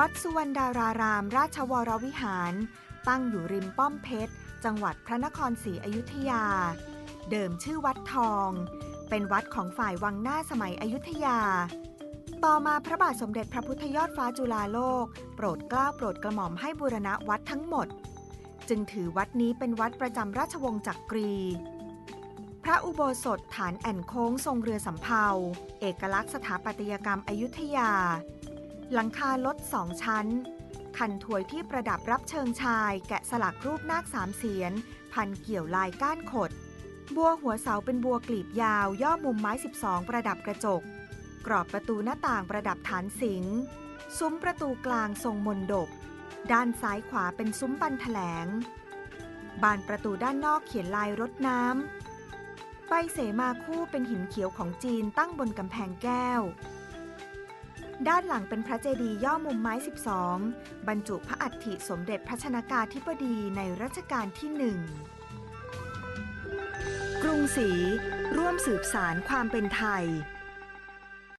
วัดสุวรรณดาราราม ราชวรวิหาร ตั้งอยู่ริมป้อมเพชร จังหวัดพระนครศรีอยุธยา เดิมชื่อวัดทอง เป็นวัดของฝ่ายวังหน้าสมัยอยุธยา ต่อมาพระบาทสมเด็จพระพุทธยอดฟ้าจุฬาโลก โปรดเกล้าโปรดกระหม่อมให้บูรณะวัดทั้งหมด จึงถือวัดนี้เป็นวัดประจำราชวงศ์จักกรี พระอุโบสถฐานแอ่นโค้งทรงเรือสำเภา เอกลักษณ์สถาปัตยกรรมอยุธยา หลังคาลดสองชั้น คันถวยที่ประดับรับเชิงชาย แกะสลักรูปนาคสามเสียน พันเกี่ยวลายก้านขด บัวหัวเสาเป็นบัวกลีบยาว ย่อมุมไม้ 12 ประดับกระจก กรอบประตูหน้าต่างประดับฐานสิง ซุ้มประตูกลางทรงมนดบ ด้านซ้ายขวาเป็นซุ้มบันแถลง บานประตูด้านนอกเขียนลายรถน้ำใบเสมาคู่เป็นหินเขียวของจีนตั้งบนกำแพงแก้ว ด้านหลังเป็นพระเจดีย์ย่อมุมไม้ 12 บรรจุพระอัฐิสมเด็จพระชนากาธิบดีในรัชกาลที่หนึ่งกรุงศรีร่วมสืบสารความเป็นไทย